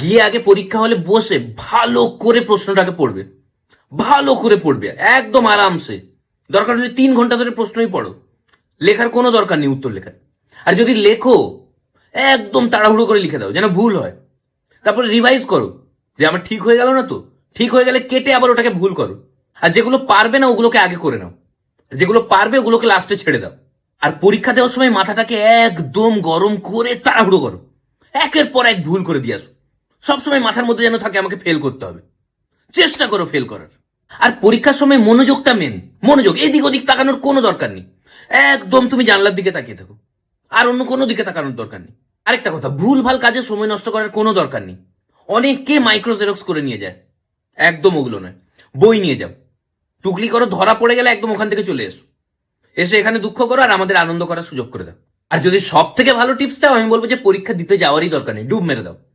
গিয়ে আগে পরীক্ষা হলে বসে ভালো করে প্রশ্নটাকে পড়বে। ভালো করে পড়বে, একদম আরামসে। দরকার হলে তিন ঘণ্টা ধরে প্রশ্নই পড়ো। লেখার কোনো দরকার নেই উত্তর লেখার। আর যদি লেখো, একদম তাড়াহুড়ো করে লিখে দাও, যেন ভুল হয়। তারপরে রিভাইজ করো, যে আমার ঠিক হয়ে গেল না তো। ঠিক হয়ে গেলে কেটে আবার ওটাকে ভুল করো। আর যেগুলো পারবে না, ওগুলোকে আগে করে নাও। যেগুলো পারবে, ওগুলোকে লাস্টে ছেড়ে দাও। আর পরীক্ষা দেওয়ার সময় মাথাটাকে একদম গরম করে তাড়াহুড়ো করো। একের পর এক ভুল করে দিয়ে আসো। সবসময় মাথার মধ্যে যেন থাকে, আমাকে ফেল করতে হবে। চেষ্টা করো ফেল করার। আর পরীক্ষার সময় মনোযোগটা মেন মনোযোগ। এদিক ওদিক তাকানোর কোনো দরকার নেই। একদম তুমি জানলার দিকে তাকিয়ে থাকো। আর অন্য কোনো দিকে তাকানোর দরকার নেই। আরেকটা কথা ভুল ভালো কাজে সময় নষ্ট করার কোনো দরকার নেই। অনেকে মাইক্রো জেরক্স করে নিয়ে যায়। একদম ওগুলো নয়। বই নিয়ে যাও। টুকলি করো, ধরা পড়ে গেলে একদম ওখান থেকে চলে এসো। এসে এখানে দুঃখ করো আর আমাদের আনন্দ করার সুযোগ করে দাও। আর যদি সব থেকে ভালো টিপস দাও, আমি বলব যে পরীক্ষা দিতে যাওয়ারই দরকার নেই। ডুব মেরে দাও।